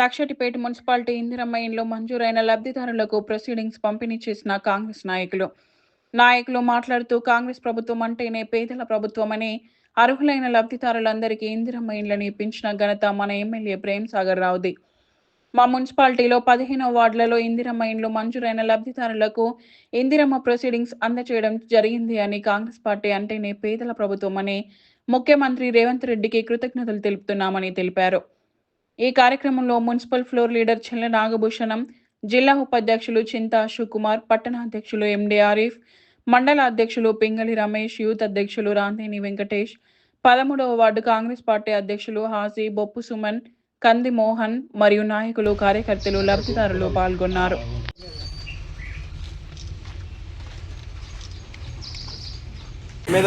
Luxettipet municipality Indiramma ఇండ్లు మంజూరైన లబ్ధిదారులకు ప్రొసీడింగ్స్ పంపిణీ చేసిన కాంగ్రెస్ నాయకులు. నాయకులు మాట్లాడుతూ కాంగ్రెస్ ప్రభుత్వం అంటేనే పేదల ప్రభుత్వమని అర్హులైన లబ్ధిదారులందరికీ ఇందిరమ్మ ఇండ్లని ఇప్పించిన ఘనత మన ఎమ్మెల్యే ప్రేమ్ సాగర్ రావుది. మా మున్సిపాలిటీలో పదిహేనో వార్డులలో ఇందిరమ్మ ఇండ్లు మంజూరైన లబ్ధిదారులకు ఇందిరమ్మ ప్రొసీడింగ్స్ అందచేయడం జరిగింది అని కాంగ్రెస్ పార్టీ అంటేనే పేదల ప్రభుత్వం అని ముఖ్యమంత్రి రేవంత్ రెడ్డికి కృతజ్ఞతలు తెలుపుతున్నామని తెలిపారు. ఈ కార్యక్రమంలో మున్సిపల్ ఫ్లోర్ లీడర్ చెల్ల నాగభూషణం జిల్లా ఉపాధ్యక్షులు చింతా కుమార్ పట్టణ అధ్యక్షులు ఎండి ఆరిఫ్ మండల అధ్యక్షులు పింగళి రమేష్ యూత్ అధ్యక్షులు రాందేని వెంకటేష్ పదమూడవ వార్డు కాంగ్రెస్ పార్టీ అధ్యక్షులు హాజీ బొప్పు సుమన్ కంది మోహన్ మరియు నాయకులు కార్యకర్తలు లబ్ధిదారులు పాల్గొన్నారు. మీద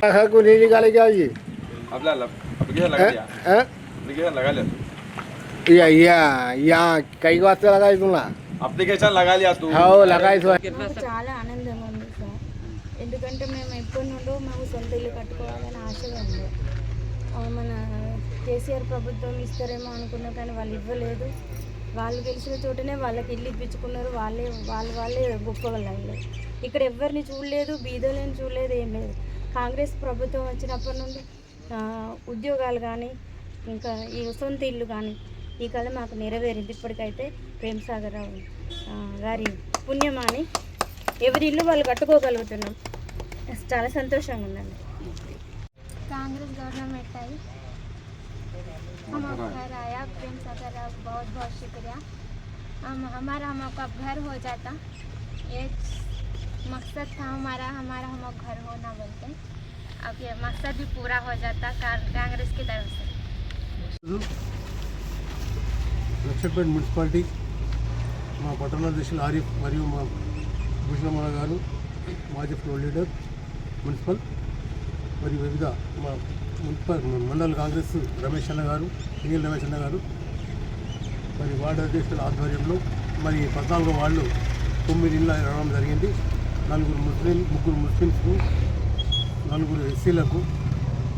को नहीं निकालेगा जी అట్లా అప్పటికే లగా हैं? हैं? అప్లికేషన్ లగా లేదు या या यहाँ कई वास्ते लगाई तुला అప్లికేషన్ లగా लिया तू हाँ लगाई तो మాకు చాలా ఆనందంగా ఉంది సార్ ఎందుకంటే మేము ఎప్పటి నుండో మాకు సొంత ఇల్లు కట్టుకోవాలని ఆశగా ఉంది ఆ, మన కేసీఆర్ ప్రభుత్వం ఇస్తారేమో అనుకున్నాం కానీ వాళ్ళు ఇవ్వలేదు వాళ్ళు గెలిచిన చోటనే వాళ్ళకి ఇల్లు ఇప్పించుకున్నారు వాళ్ళే వాళ్ళు వాళ్ళే గొప్ప వాళ్ళు ఇక్కడ ఎవరిని చూడలేదు బీదోళ్ళని చూడలేదు ఏం లేదు కాంగ్రెస్ ప్రభుత్వం వచ్చినప్పటి నుండి ఆ, ఉద్యోగాలు కానీ ఇంకా ఈ సొంత ఇల్లు కానీ ఈ కళ మాకు నెరవేరింది ఇప్పటికైతే ప్రేమ్ సాగర్ రావు ఆ, గారి పుణ్యమా అని ఎవరి ఇల్లు వాళ్ళు కట్టుకోగలుగుతున్నాం చాలా సంతోషంగా ఉందండి कांग्रेस गवर्नमेंट आई हम अब घर आया प्रेम सागर राव बहुत बहुत शुक्रिया हम हमारा हम आपका घर हो जाता ये मकसद था हमारा हमारा हम अब घर होना बोलते अब ये मकसद भी पूरा हो जाता का- कांग्रेस की तरफ से లక్షపేట మున్సిపాలిటీ మా పట్టణాధ్యక్షులు ఆరిఫ్ మరియు మా భూషణమణ గారు మాజీ ఫ్లోర్ లీడర్ మున్సిపల్ మరియు వివిధ మా మున్సిపల్ మండల కాంగ్రెస్ రమేష్ అన్న గారు సింగిల్ రమేష్ అన్న గారు మరి వార్డు అధ్యక్షుల ఆధ్వర్యంలో మరి పద్నాలుగో వాళ్ళు తొమ్మిది ఇళ్ళ రావడం జరిగింది నలుగురు ముస్లిం ముగ్గురు ముస్లిమ్స్కు నలుగురు ఎస్సీలకు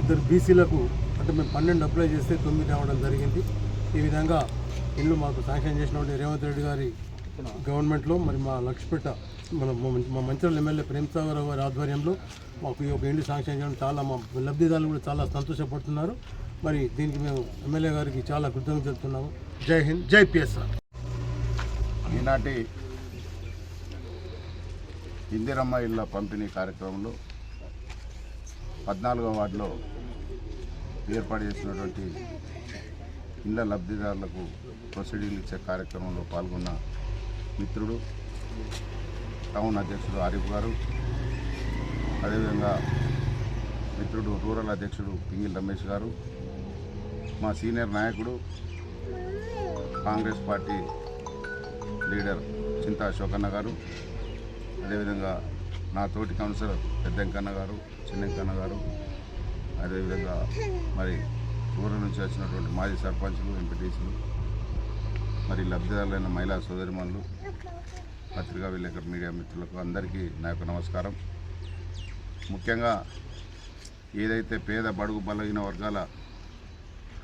ఇద్దరు బీసీలకు అంటే మేము పన్నెండు అప్లై చేస్తే తొమ్మిది రావడం జరిగింది. ఈ విధంగా ఇల్లు మాకు శాంక్షన్ చేసినటువంటి రేవంత్ రెడ్డి గారి గవర్నమెంట్లో మరి మా లక్ష్పేట మన మా- మా మంచిర్యాల ఎమ్మెల్యే ప్రేమ్ సాగర్ గారి ఆధ్వర్యంలో మాకు ఈ యొక్క ఇంటి శాంక్షన్ చేయడం చాలా మా లబ్ధిదారులు కూడా చాలా సంతోషపడుతున్నారు. మరి దీనికి మేము ఎమ్మెల్యే గారికి చాలా కృతజ్ఞత చెప్తున్నాము జై హింద్ జై పిఎస్ఆర్. ఈనాటి ఇందిరమ్మ ఇళ్ళ పంపిణీ కార్యక్రమంలో పద్నాలుగో వార్డులో ఏర్పాటు చేసినటువంటి ఇళ్ళ లబ్ధిదారులకు ప్రొసీడింగ్లు ఇచ్చే కార్యక్రమంలో పాల్గొన్న మిత్రుడు టౌన్ అధ్యక్షుడు ఆరిఫ్ గారు అదేవిధంగా మిత్రుడు రూరల్ అధ్యక్షుడు పింగిల్ రమేష్ గారు మా సీనియర్ నాయకుడు కాంగ్రెస్ పార్టీ లీడర్ చింతా అశోకన్న గారు అదేవిధంగా నా తోటి కౌన్సిలర్ పెద్దంకన్న గారు చిన్నంకన్న గారు అదేవిధంగా మరి ఊరు నుంచి వచ్చినటువంటి మాజీ సర్పంచ్లు ఎంపీటీసీలు మరి లబ్ధిదారులైన మహిళా సోదరిమణులు పత్రికా విలేకరు మీడియా మిత్రులకు అందరికీ నా యొక్క నమస్కారం. ముఖ్యంగా ఏదైతే పేద బడుగు బలహీన వర్గాల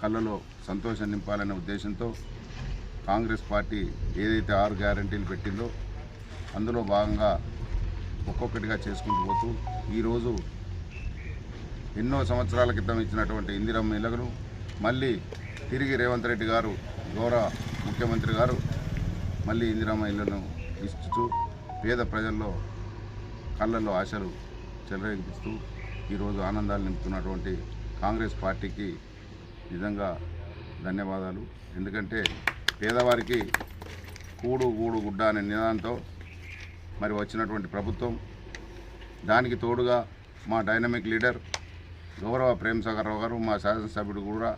కళ్ళలో సంతోషం నింపాలనే ఉద్దేశంతో కాంగ్రెస్ పార్టీ ఏదైతే ఆరు గ్యారంటీలు పెట్టిందో అందులో భాగంగా ఒక్కొక్కటిగా చేసుకుంటూ పోతూ ఈరోజు ఎన్నో సంవత్సరాల క్రితం ఇచ్చినటువంటి ఇందిరమ్మ ఇళ్ళకు మళ్ళీ తిరిగి రేవంత్ రెడ్డి గారు గౌరవ ముఖ్యమంత్రి గారు మళ్ళీ ఇందిరమ్మ ఇళ్ళను ఇస్తూ పేద ప్రజల్లో కళ్ళల్లో ఆశలు చెలరేగిస్తూ ఈరోజు ఆనందాలు నింపుతున్నటువంటి కాంగ్రెస్ పార్టీకి నిజంగా ధన్యవాదాలు. ఎందుకంటే పేదవారికి కూడు గూడు గుడ్డ అనే నినాదంతో మరి వచ్చినటువంటి ప్రభుత్వం దానికి తోడుగా మా డైనమిక్ లీడర్ గౌరవ ప్రేమ్ సాగర్ రావు గారు మా శాసనసభ్యుడు కూడా